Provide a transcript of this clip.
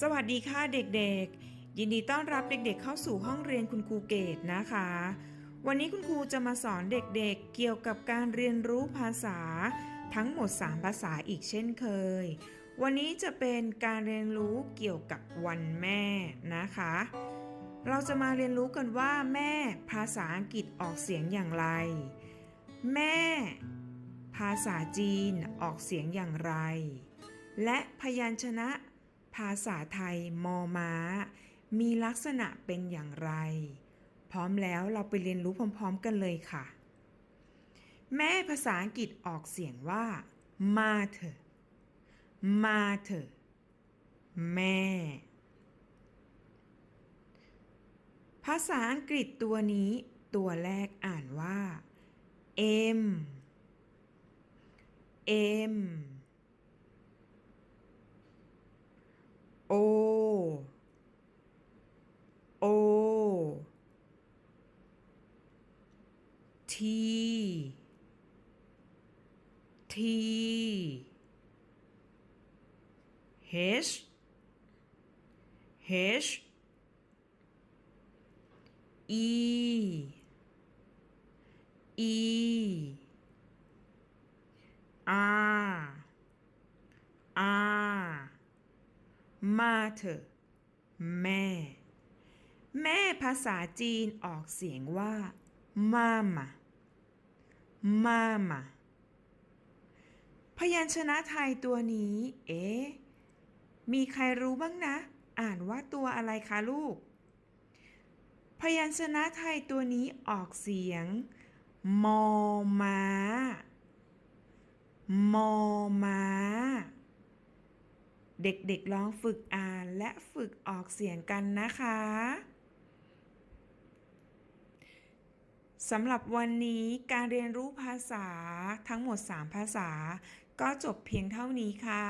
สวัสดีค่ะเด็กๆ ยินดีต้อนรับเด็กๆเข้าสู่ห้องเรียนคุณครูเกตนะคะ วันนี้คุณครูจะมาสอนเด็กๆเกี่ยวกับการเรียนรู้ภาษา ทั้งหมด 3 ภาษาอีกเช่นเคย วันนี้จะเป็นการเรียนรู้เกี่ยวกับวันแม่นะคะ เราจะมาเรียนรู้กันว่า แม่ภาษาอังกฤษออกเสียงอย่างไร แม่ ภาษาจีนออกเสียงอย่างไร และพยัญชนะ ภาษาไทยมอม้า มีลักษณะเป็นอย่างไร พร้อมแล้วเราไปเรียนรู้พร้อม ๆ กันเลยค่ะ แม่ภาษาอังกฤษออกเสียงว่า mother mother แม่ ภาษาอังกฤษตัวนี้ตัวแรกอ่านว่า M M O. O. T. T. H. H. E. E. R R mother แม่ แม่ภาษาจีนออกเสียงว่า mama mama พยัญชนะไทยตัวนี้ เอ๊มีใครรู้บ้างนะ อ่านว่าตัวอะไรคะลูก พยัญชนะไทยตัวนี้ออกเสียง มอมา มอมา เด็กๆลองฝึกอ่านและฝึกออกเสียงกันนะคะสำหรับวันนี้การเรียนรู้ภาษาทั้งหมด 3 ภาษา ก็จบเพียงเท่านี้ค่ะ